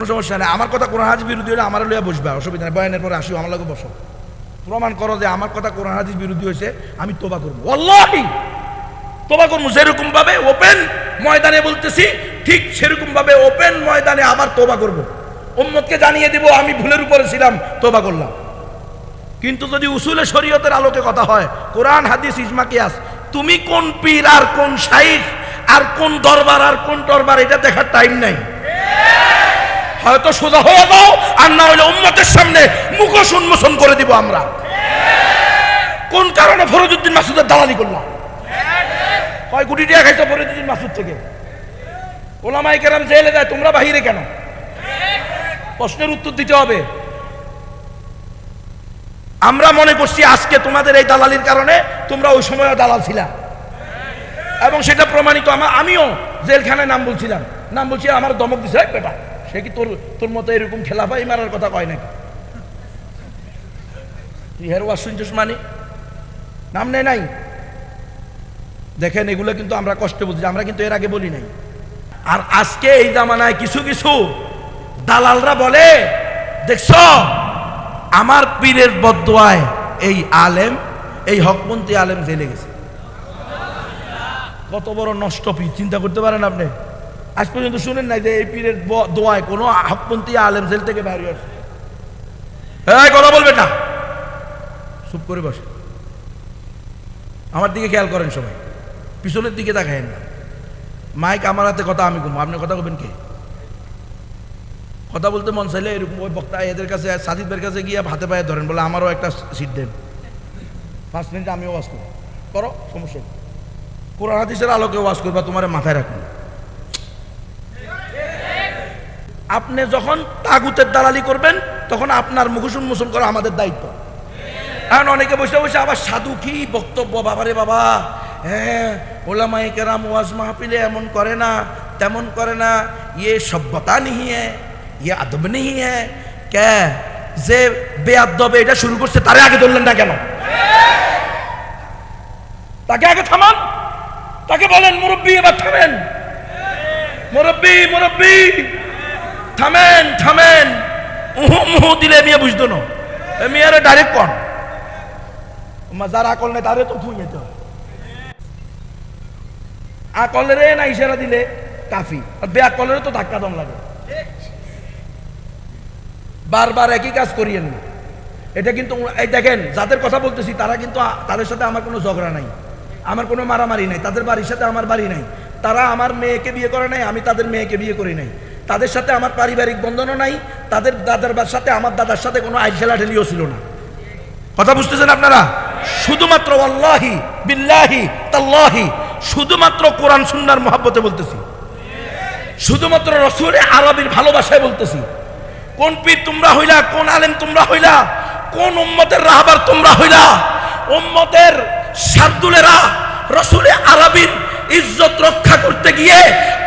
কোনো সমস্যা নেই। আমার কথা কোরআন হাদিস বিরোধী হলে আমার লইয়া বসবে, অসুবিধা নেই। বয়ানের পরে আসিও, আমার লগে বসো। প্রমাণ করো যে আমার কথা কোরআন হাদিস বিরোধী হয়েছে, আমি তোবা করব। অল্লাহি তোবা করব যেরকম ভাবে ওপেন ময়দানে বলতেছি, ঠিক সেরকম ভাবে ওপেন ময়দানে আবার তোবা করব। উম্মতকে জানিয়ে দিব, আমি ভুলের উপরে ছিলাম, তোবা করলাম। কিন্তু যদি উসুলে শরীয়তের আলোকে কথা হয়, কোরআন, হাদিস, ইজমা, কিয়াস, তুমি কোন পীর আর কোন শাইখ, আর কোন দরবার আর কোন দরবার, এটা দেখার টাইম নাই। হয়তো সোজা হয়ে দাও আর না হলে উম্মতের সামনে মুখোশ উন্মোচন করে দিব আমরা। কোন কারণে ফরজুদ্দিন মাসুদের দালালি করলাম? কয় কোটি টাকা খাইছো ফরজুদ্দিন মাসুদ থেকে? ওলামাই কেরাম জেলে যায়, তোমরা বাহিরে কেন? প্রশ্নের উত্তর দিতে হবে। আমরা মনে করছি আজকে তোমাদের এই দালালির কারণে তোমরা ওই সময় দালাল ছিলা। এবং সেটা প্রমাণিত আমার আমিও জেলখানায় নাম বলছিলাম। নাম বলছি, আমার দমক দিছে বেটা। সে কি তোর তোর মতো এরকম খেলাফাই মারার কথা কয় নাকি? তুই হের ওয়াজ শুনছিস মানে? নাম নেই নাই? দেখেন, এগুলো কিন্তু আমরা কষ্টে বলছি আমরা কিন্তু এর আগে বলি নাই। আর আজকে এই জামানায় কিছু কিছু দালালরা বলে, দেখছ, আমার পীরের বদোয়ায় এই আলেম, এই হকপন্থী আলেম জেলে গেছে। কত বড় নষ্ট পীর, চিন্তা করতে পারেন আপনি? আজ পর্যন্ত শুনেন নাই যে এই পীরের দোয়ায় কোনো হকপন্থী আলেম জেল থেকে বাইরে আসে। হ্যাঁ কথা বলবেন না। চুপ করে বসে আমার দিকে খেয়াল করেন সবাই। পিছনের দিকে তাকায়েন না। মাইক আমার হাতে কথা আমি কমবো আপনি কথা বলবেন কে? কথা বলতে মন চাইলে এরকম ওই বক্তা এদের কাছে সাজিদের কাছে গিয়ে হাতে পায়ে ধরেন। বলে আমারও একটা সিট দেন। পাঁচ মিনিট আমিও ওয়াজ করব করো, সমস্যা। কোরআন হাদিসের আলোকে ওয়াজ করবা, তোমার মাথায় রাখুন আপনি যখন তাগুতের দালালি করবেন, তখন আপনার মুখোশ উন্মোচন করা আমাদের দায়িত্ব। এখন অনেকে বসে বসে আবার সাধু কি বক্তব্য বাবারে বাবা? হ্যাঁ ওলামাই কেরাম ওয়াজ মাহফিলে এমন করে না, তেমন করে না। ইয়ে সভ্যতা নিহি হ্যাঁ ইয়ে আদব নিহি হ্যাঁ কে? যে বেআদবে এটা শুরু করছে, তারে আগে ধরলেন না কেন? তাকে আগে থামান। তাকে বলেন, মুরব্বী, এবার থামেন। মুরব্বী মুরব্বী। থামেন থামেন। উহু মুহু দিলে মেয়ে বুঝতো না। মেয়েরে ডাইরেক্ট কন যার আকল নেই তারে তো থুই যেতে আকলেরে না ইশারা দিলে কাফি। আর বে আকলেরে তো ধাক্কা দম লাগে। বারবার একই কাজ করিয়েন। না এটা কিন্তু এই দেখেন, যাদের কথা বলতেছি, তারা কিন্তু তাদের সাথে আমার কোনো ঝগড়া নাই। আমার কোনো মারামারি নাই। তাদের বাড়ির সাথে আমার বাড়ি নাই। তারা আমার মেয়েকে বিয়ে করে নাই, আমি তাদের মেয়েকে বিয়ে করি নাই। তাদের সাথে আমার পারিবারিক বন্ধনও নাই, তাদের দাদার সাথে আমার দাদার সাথে কোনো আইন খেলাঠেলিও ছিল না। কথা বুঝতেছেন আপনারা? শুধুমাত্র আল্লাহি বিল্লাহি তাল্লাহি, শুধুমাত্র কোরআন সুন্নার মহাব্বতে বলতেছি। শুধুমাত্র রসুল আরবির ভালোবাসায় বলতেছি। কোন পীর তোমরা হইলা, কোন আলেম তোমরা হইলা, কোন উম্মতের রাহবার তোমরা হইলা, উম্মতের শার্দুলেরা রসুলে আরবির ইজ্জত রক্ষা করতে গিয়ে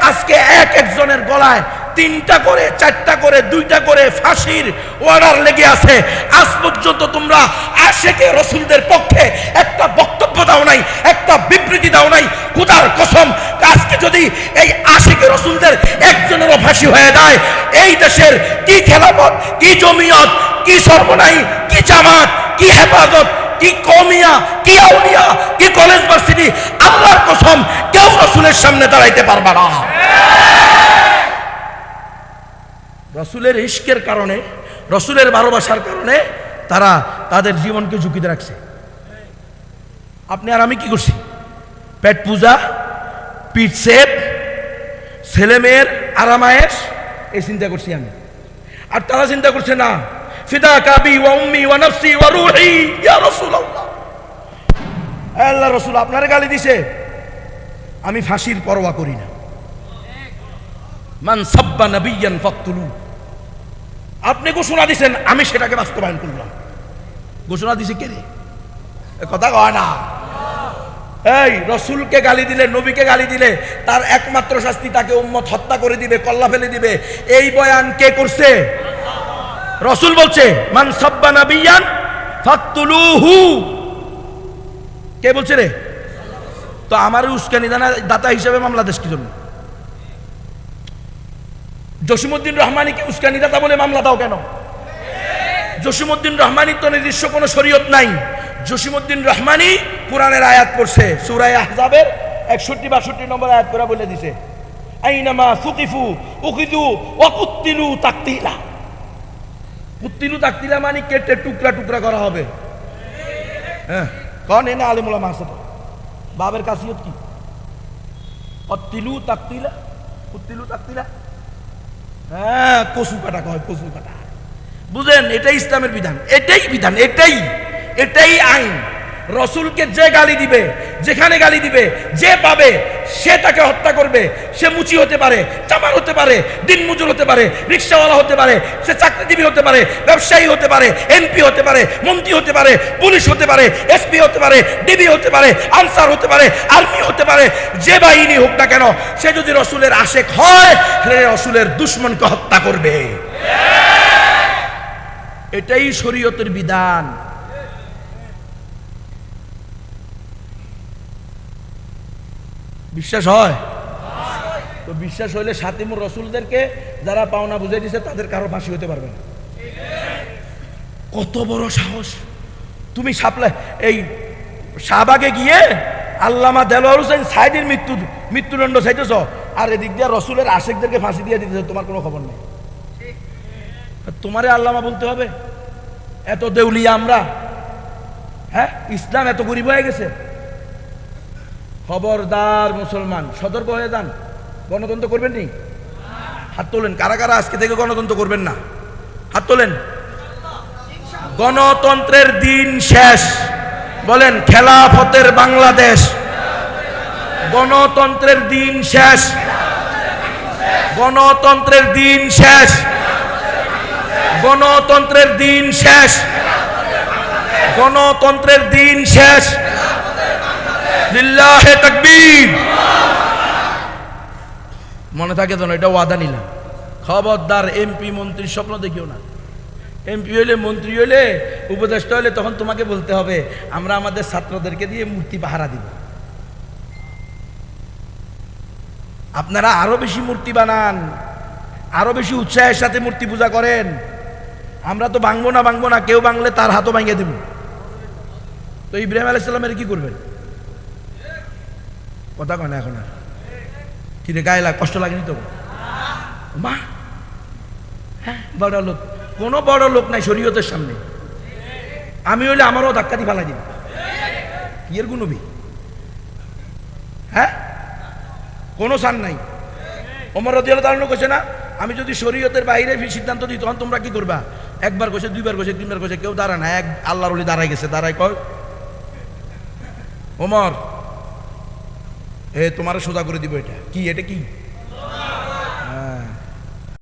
আজকে এক একজনের গলায় তিনটা করে, চারটা করে, দুইটা করে ফাঁসির অর্ডার লেগে আছে। আজ পর্যন্ত তোমরা আশেকে রসুলদের পক্ষে একটা বক্তব্য দাও নাই, একটা বিবৃতি দাও নাই, খুদার কসম, আজকে যদি এই আশেকে রসুলদের একজনেরও ফাঁসি হয়ে যায়, এই দেশের কি খেলাপথ কি জমিয়ত, কি সর্বনাই, কি জামাত, কি হেফাজত, কি কমিয়া কি আউলিয়া, কি কলেজ ভার্সিটি, আল্লাহর কসম, কেউ রসুলের সামনে দাঁড়াইতে পারবে না। রসুলের ইস্কের কারণে, রসুলের ভালোবাসার কারণে তারা তাদের জীবনকে ঝুঁকিতে রাখছে। আপনি আর আমি কি করছি? পেট পূজা, পিঠ সেপ ছেলে মেয়ের আরামায়েশ এই চিন্তা করছি আমি। আর তারা চিন্তা করছে, না, ফিদা কাবি ওয়া উম্মি ওয়া নফসি ওয়া রুহি, ইয়া আল্লাহ রসুল, আপনার গালি দিছে। আমি ফাঁসির পরোয়া করি না। মান সাব্বা নবিয়ান ফাকতুলু আপনি ঘোষণা দিছেন, আমি সেটাকে বাস্তবায়ন করলাম। ঘোষণা দিছে কে রে? কথা কয় না। এই, রসুলকে গালি দিলে, নবীকে গালি দিলে, তার একমাত্র শাস্তি তাকে উম্মত হত্যা করে দিবে, কল্লা ফেলে দিবে। এই বয়ান কে করছে? রসুল বলছে, মান সাব্বা নবিয়ান কে বলছে রে? তো আমার উস্কানি দানা দাতা হিসেবে মামলা কি জন্য? জসিমুদ্দিন রহমানিকে উস্কানিদাতা বলে মামলা দাও কেন? জসিমুদ্দিন রহমানির তো নিজস্ব কোনো শরীয়ত নাই। জসিমুদ্দিন রহমানি কোরআনের আয়াত পড়ছে, সুরায় আহজাবের একষট্টি বাষট্টি নম্বর আয়াত করে বলে দিছে। আইনামা সুকিফু উকিদু অকুত্তিলু তাকতিলা। কুত্তিলু তাকতিলা মানে কেটে টুকরা টুকরা করা হবে। হ্যাঁ কন এনে আলিমুলা মাসে বাবের কাসিয়ত কি? অত্তিলু তাকতিলা, কুত্তিলু তাকতিলা। হ্যাঁ কসু কাটা কয়, কসু কাটা। বুঝেন, এটাই ইসলামের বিধান, এটাই বিধান, এটাই এটাই আইন। রসুলকে যে গালি দিবে, যেখানে গালি দিবে, যে পাবে সে তাকে হত্যা করবে সে মুচি হতে পারে চামার হতে পারে দিনমজুর হতে পারে রিক্সাওয়ালা হতে পারে সে চাকরিজীবী হতে পারে ব্যবসায়ী হতে পারে এমপি হতে পারে মন্ত্রী হতে পারে পুলিশ হতে পারে এসপি হতে পারে ডিবি হতে পারে আনসার হতে পারে আর্মি হতে পারে যে বাহিনী হোক না কেন সে যদি রসুলের আশেক হয় রসুলের দুশ্মনকে হত্যা করবে এটাই শরীয়তের বিধান বিশ্বাস হয়? তো বিশ্বাস হইলে সাতিমুর রসুলদেরকে যারা পাওনা বুঝে দিছে, তাদের কারও ফাঁসি হতে পারবে না। কত বড় সাহস। তুমি সাপ্লাই এই শাহবাগে গিয়ে আল্লামা দেলোয়ার হোসেন সাইদের মৃত্যু মৃত্যুদণ্ড চাইতেছ, আর এদিক দিয়ে রসুলের আশেকদেরকে ফাঁসি দিয়ে দিতেছ, তোমার কোনো খবর নেই। তোমারে আল্লামা বলতে হবে, এত দেউলিয়া আমরা হ্যাঁ ইসলাম এত গরিব হয়ে গেছে খবরদার মুসলমান, সতর্ক হয়ে যান। গণতন্ত্র করবেন নি? হাত তোলেন। কারা কারা আজকে থেকে গণতন্ত্র করবেন না? হাত তোলেন। গণতন্ত্রের দিন শেষ। বলেন, খেলাফতের বাংলাদেশ। গণতন্ত্রের দিন শেষ। গণতন্ত্রের দিন শেষ। গণতন্ত্রের দিন শেষ। গণতন্ত্রের দিন শেষ। লিল্লাহে তাকবীর। মনে থাকে তো না এটা ওয়াদা নিলাম। খবরদার এমপি মন্ত্রীর স্বপ্ন দেখিও না। এমপি হইলে মন্ত্রী হইলে, উপদেষ্টা হইলে তখন তোমাকে বলতে হবে, আমরা আমাদের ছাত্রদেরকে দিয়ে মূর্তি পাহারা দিব। আপনারা আরও বেশি মূর্তি বানান, আরও বেশি উৎসাহের সাথে মূর্তি পূজা করেন। আমরা তো ভাঙবো না ভাঙবো না, কেউ ভাঙলে তার হাতও ভাঙিয়ে দেব। তো ইব্রাহিম আলাইসাল্লামের কি করবেন? কথা কয় না এখন আর। কি রে, গায়ে লাগ কষ্ট লাগেনি তো মা হ্যাঁ বড় লোক। কোনো বড় লোক নাই শরীয়তের সামনে। আমি হইলে আমারও ধাক্কা দিয়ে ফালাই কি এর গুণবি? হ্যাঁ? কোনো সান নাই। ওমর রদিয়াল তালন কইছে না, আমি যদি শরীয়তের বাইরে সিদ্ধান্ত দিই, তখন তোমরা কি করবা? একবার কইছে, দুইবার কইছে, তিনবার কইছে, কেউ দাঁড়া না। এক আল্লাহর দাঁড়াই গেছে। দাঁড়াই কয়। ওমর এ তোমার সোজা করে দিব এটা। কি এটা কি?